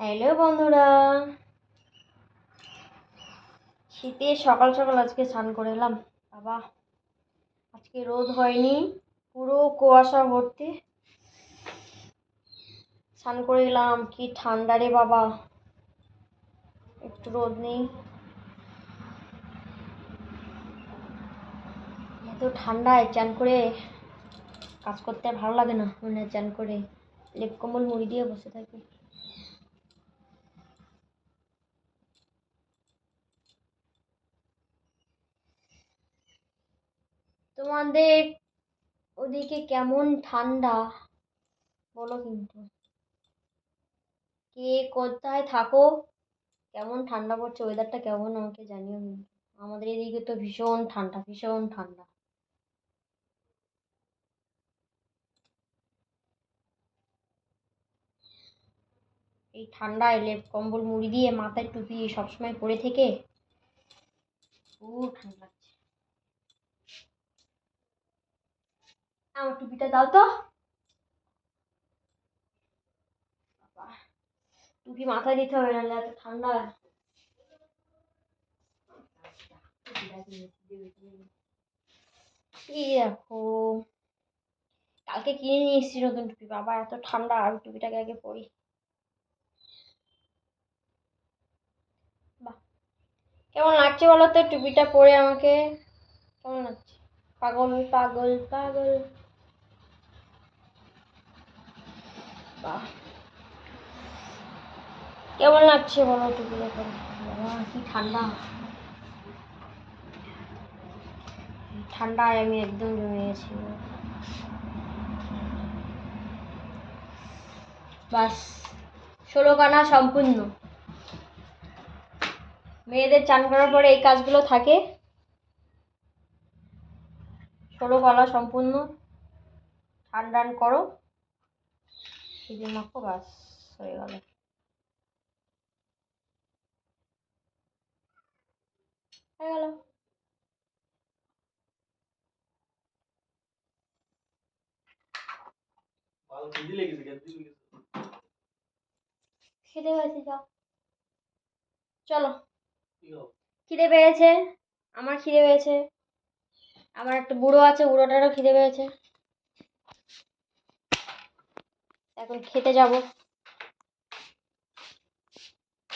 Hello বন্ধুরা। শীতে সকাল সকাল আজকে স্নান করে এলাম। বাবা, আজকে রোদ হয়নি, পুরো কুয়াশা ভর্তি। স্নান করে এলাম, কি ঠান্ডা রে বাবা। একটু রোদ নেই। এত ঠান্ডায় চান করে কাজ করতে ভালো লাগে না। মনে চান করে লেপ কম্বল মুড়ি দিয়ে বসে থাকি। তোমাদের ওদিকে কেমন ঠান্ডা? বলো কিন্তু। কে কোথায় থাকো? কেমন ঠান্ডা পড়ছে? ওয়েদারটা কেমন আমাকে জানিও কিন্তু। আমাদের এদিকে তো ভীষণ ঠান্ডা ভীষণ ঠান্ডা। এই ঠান্ডায় লেপ কম্বল মুড়ি দিয়ে মাথায় টুপি সবসময় পরে থেকে? খুব ঠান্ডা। আমার টুপিটা দাও তো। টুপি মাথায় দিতে হবে, নাহলে এত ঠান্ডা। কালকে কিনে নিয়ে এসেছি নতুন টুপি। বাবা, এত ঠান্ডা আর টুপিটাকে আগে পরি। বাহ, কেমন লাগছে বলো তো? টুপিটা পরে আমাকে, কেমন লাগছে? পাগল পাগল পাগল। কেমন লাগছে বলো টুপিটা পরে বাবা, কি ঠান্ডা। ঠান্ডায় আমি একদম জমে গেছি। বাস ষোলো কানা সম্পূর্ণ। মেয়েদের চান করার পরে এই কাজগুলো থাকে। ষোলো কলা সম্পূর্ণ। টান করো। সিঁদুর মাখো বাস হয়ে গেল হয়ে গেল খিদে পেয়েছে যাও চলো খিদে পেয়েছে আমার খিদে পেয়েছে আমার একটা বুড়ো আছে বুড়োটারও খিদে পেয়েছে এখন খেতে যাব।